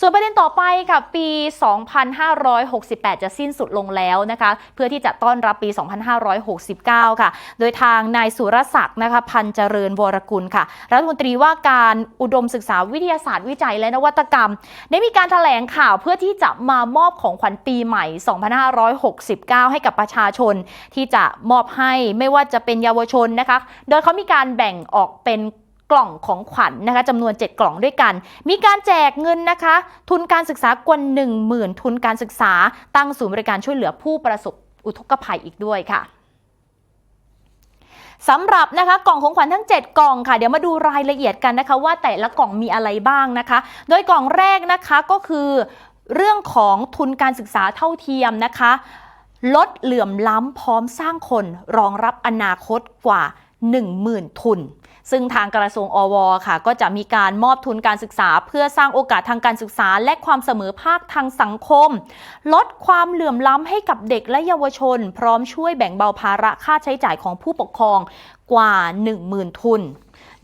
ส่วนประเด็นต่อไปค่ะปี 2568 จะสิ้นสุดลงแล้วนะคะ เพื่อที่จะต้อนรับปี 2569 ค่ะ โดยทางนายสุรศักดิ์นะคะพันเจริญวรกุลค่ะ รัฐมนตรีว่าการอุดมศึกษาวิทยาศาสตร์วิจัยและนวัตกรรม ได้มีการถแถลงข่าวเพื่อที่จะมามอบของขวัญปีใหม่ 2569 ให้กับประชาชนที่จะมอบให้ไม่ว่าจะเป็นเยาวชนนะคะ โดยเขามีการแบ่งออกเป็น กล่องของขวัญนะคะจำนวน 7 กล่องด้วยกัน มีการแจกเงินนะคะ ทุนการศึกษากว่า10,000 ทุนการศึกษา ตั้งศูนย์บริการช่วยเหลือผู้ประสบอุทกภัยอีกด้วยค่ะสำหรับนะคะกล่องของขวัญทั้ง 7 กล่องค่ะ เดี๋ยวมาดูรายละเอียดกันนะคะ ว่าแต่ละกล่องมีอะไรบ้างนะคะ โดยกล่องแรกนะคะก็คือเรื่องของทุนการศึกษาเท่าเทียมนะคะ ลดเหลื่อมล้ำพร้อมสร้างคนรองรับอนาคตกว่า 10,000 ทุน ซึ่งทางกระทรวงอวค่ะ ก็จะมีการมอบทุนการศึกษา เพื่อสร้างโอกาสทางการศึกษา และความเสมอภาคทางสังคม ลดความเหลื่อมล้ำให้กับเด็กและเยาวชน พร้อมช่วยแบ่งเบาภาระค่าใช้จ่ายของผู้ปกครองกว่า 10,000 ทุน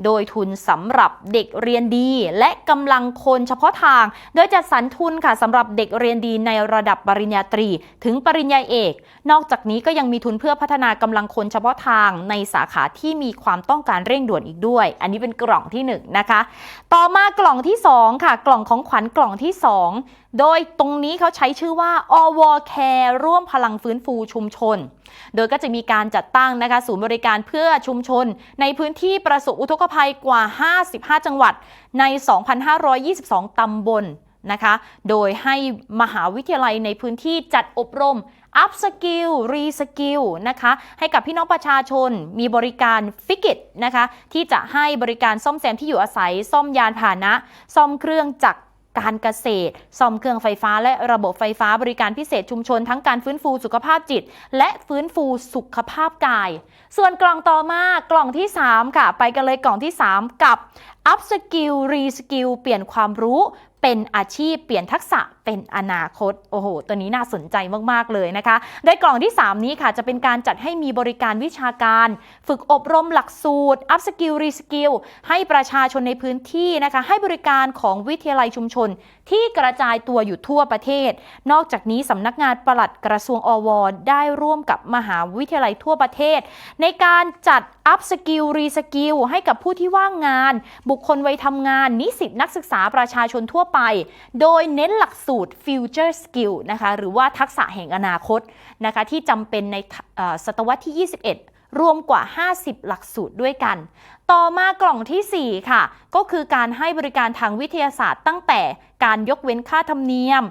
โดยทุนสำหรับเด็กเรียนดีและกำลังคนเฉพาะทาง โดยจัดสรรทุนค่ะสำหรับเด็กเรียนดีในระดับปริญญาตรี ถึงปริญญาเอก นอกจากนี้ก็ยังมีทุนเพื่อพัฒนากำลังคนเฉพาะทางในสาขาที่มีความต้องการเร่งด่วนอีกด้วย อันนี้เป็นกล่องที่ 1นงนะคะ ต่อมากล่องที่ 2 ค่ะ กล่องของขวัญกล่องที่ 2 โดยตรงนี้เขาใช้ชื่อว่าอวแคร์ร่วมพลังฟื้นฟูชุมชน โดยก็จะมีการจัดตั้งนะคะศูนย์บริการเพื่อชุมชน ในพื้นที่ประสบอุทกภัยกว่า 55 จังหวัดใน 2,522 ตำบลนะคะ โดยให้มหาวิทยาลัยในพื้นที่จัดอบรมอัพสกิลรีสกิลนะคะ ให้กับพี่น้องประชาชนมีบริการฟิกิตนะคะ ที่จะให้บริการซ่อมแซมที่อยู่อาศัย ซ่อมยานพาหนะ ซ่อมเครื่องจักร การเกษตร ซ่อมเครื่องไฟฟ้าและระบบไฟฟ้าบริการพิเศษชุมชน ทั้งการฟื้นฟูสุขภาพจิต และฟื้นฟูสุขภาพกาย ส่วนกล่องต่อมากล่องที่ 3 ค่ะ ไปกันเลยกล่องที่ 3 กับ อัพสกิลรีสกิลเปลี่ยนความรู้เป็นอาชีพเปลี่ยนทักษะเป็นอนาคต โอ้โห ตัวนี้น่าสนใจมาก ๆ เลยนะคะ โดยกล่องที่ 3 นี้ค่ะจะเป็นการจัดให้มีบริการวิชาการ ฝึกอบรมหลักสูตร อัพสกิลรีสกิลให้ประชาชนในพื้นที่นะคะ ให้บริการของวิทยาลัยชุมชน ที่กระจายตัวอยู่ทั่วประเทศ นอกจากนี้สำนักงานปลัดกระทรวงอวได้ร่วมกับมหาวิทยาลัยทั่วประเทศ ในการจัด Up Skill Re Skill ให้กับผู้ที่ว่างงาน บุคคลวัยทำงาน นิสิตนักศึกษาประชาชนทั่วไป โดยเน้นหลักสูตร Future Skill นะคะหรือว่าทักษะแห่งอนาคตนะคะที่จำเป็นในศตวรรษที่ 21 รวมกว่า 50 หลักสูตรด้วยกัน ต่อมากล่องทีสี่ 4 ค่ะ ก็คือการให้บริการทางวิทยาศาสตร์ ตั้งแต่การยกเว้นค่าธรรมเนียม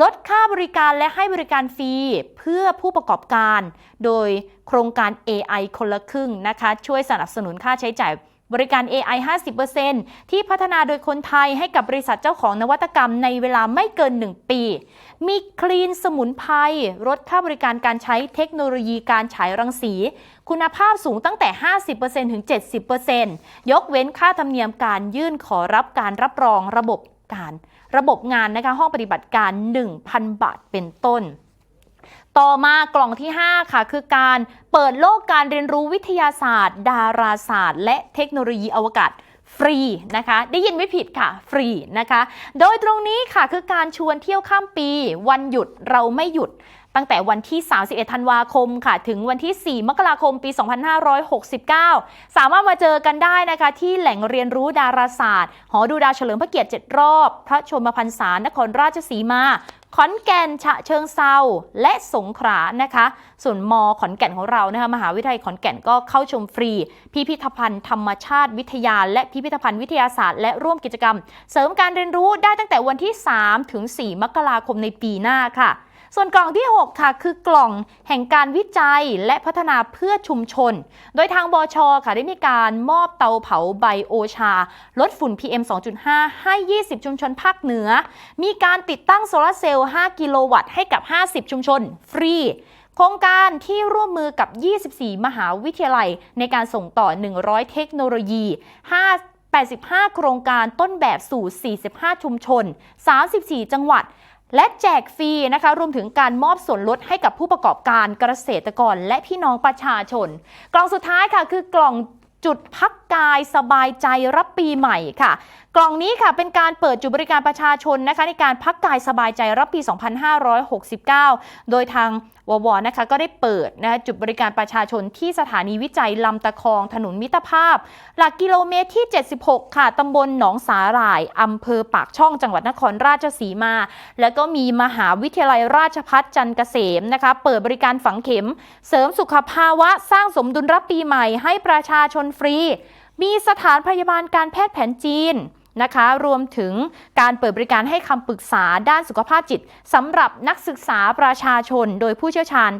ลดค่าบริการและให้บริการฟรีเพื่อผู้ประกอบการ โดยโครงการ AI คนละครึ่งนะคะ ช่วยสนับสนุนค่าใช้จ่าย บริการ AI 50%ที่พัฒนาโดยคนไทยให้กับบริษัทเจ้าของนวัตกรรมในเวลาไม่เกิน 1 ปี มีคลีนสมุนไพรลดค่าบริการการใช้เทคโนโลยีการฉายรังสี คุณภาพสูงตั้งแต่ 50%ถึง 70%ยกเว้นค่าธรรมเนียมการยื่นขอรับการรับรองระบบการ ระบบงานนะคะห้องปฏิบัติการ 1,000 บาทเป็นต้น ต่อมากล่องที่ 5 ค่ะ คือการเปิดโลกการเรียนรู้วิทยาศาสตร์ ดาราศาสตร์ และเทคโนโลยีอวกาศฟรีนะคะ ได้ยินไม่ผิดค่ะ ฟรีนะคะ โดยตรงนี้ค่ะคือการชวนเที่ยวข้ามปี วันหยุดเราไม่หยุด ตั้งแต่วันที่ 31 ธันวาคมค่ะ ถึงวันที่ 4 มกราคม ปี 2569 สามารถมาเจอกันได้นะคะ ที่แหล่งเรียนรู้ดาราศาสตร์ หอดูดาวเฉลิมพระเกียรติ 7 รอบ พระชนมพรรษานครราชสีมา ขอนแก่น ฉะเชิงเซาและสงขลานะคะ ส่วนมขอนแก่นของเรานะคะ มหาวิทยาลัยขอนแก่นก็เข้าชมฟรี พิพิธภัณฑ์ธรรมชาติวิทยา และพิพิธภัณฑ์วิทยาศาสตร์ และร่วมกิจกรรม เสริมการเรียนรู้ได้ตั้งแต่วันที่ 3 ถึง 4 มกราคมในปีหน้าค่ะ ส่วนกล่องที่ 6 ค่ะ คือกล่องแห่งการวิจัยและพัฒนาเพื่อชุมชน โดยทางบชค่ะได้มีการมอบเตาเผาไบโอชา ลดฝุ่น PM 2.5 ให้ 20 ชุมชนภาคเหนือ มีการติดตั้งโซลาร์เซลล์ 5 กิโลวัตต์ให้กับ 50 ชุมชน ฟรีโครงการที่ร่วมมือกับ 24 มหาวิทยาลัย ในการส่งต่อ 100 เทคโนโลยี 5 85 โครงการต้นแบบสู่ 45 ชุมชน 34 จังหวัด และแจกฟรีนะคะรวมถึงการมอบส่วนลดให้กับผู้ประกอบการเกษตรกร และพี่น้องประชาชน กล่องสุดท้ายค่ะคือกล่องจุดพักกายสบายใจรับปีใหม่ค่ะ กล่องนี้ค่ะเป็นการเปิดจุดบริการประชาชนนะคะในการพักกายสบายใจรับปี 2569 โดยทางววนะคะก็ได้เปิดนะคะจุดบริการประชาชนที่สถานีวิจัยลำตะคองถนนมิตรภาพ หลักกิโลเมตรที่ 76 ค่ะตำบลหนองสาหร่ายอำเภอปากช่องจังหวัดนครราชสีมา แล้วก็มีมหาวิทยาลัยราชพัฒจันเกษมนะคะเปิดบริการฝังเข็ม เสริมสุขภาวะสร้างสมดุลรับปีใหม่ให้ประชาชนฟรี มีสถานพยาบาลการแพทย์แผนจีน นะคะ รวมถึงการเปิดบริการให้คำปรึกษาด้านสุขภาพจิตสำหรับนักศึกษาประชาชน โดยผู้เชี่ยวชาญ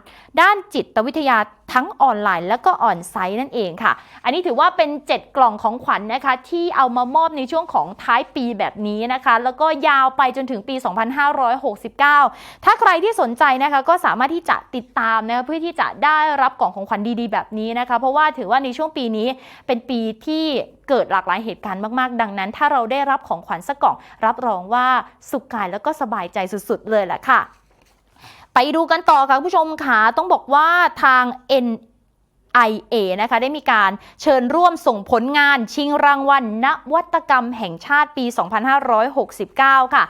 ด้านจิตวิทยา ทั้งออนไลน์และก็ออนไซต์นั่นเองค่ะ อันนี้ถือว่าเป็น 7 กล่องของขวัญนนะคะ ที่เอามามอบในช่วงของท้ายปีแบบนี้นะคะ แล้วก็ยาวไปจนถึงปี 2569 ถ้าใครที่สนใจนะคะก็สามารถที่จะติดตามนะคะเพื่อที่จะได้รับกล่องของขวัญดีๆ แบบนี้นะคะ เพราะว่าถือว่าในช่วงปีนี้เป็นปีที่เกิดหลากหลายเหตุการณ์มาก ๆ ดังนั้น ถ้าเราได้รับของขวัญสักกล่อง รับรองว่าสุขกายแล้วก็สบายใจสุด ๆ เลยแหละค่ะ ไปดูกันต่อค่ะผู้ชมค่ะต้องบอกว่าทาง N IA นะคะได้มีการเชิญร่วมส่งผลงานชิงรางวัลนวัตกรรมแห่งชาติปี 2569 ค่ะ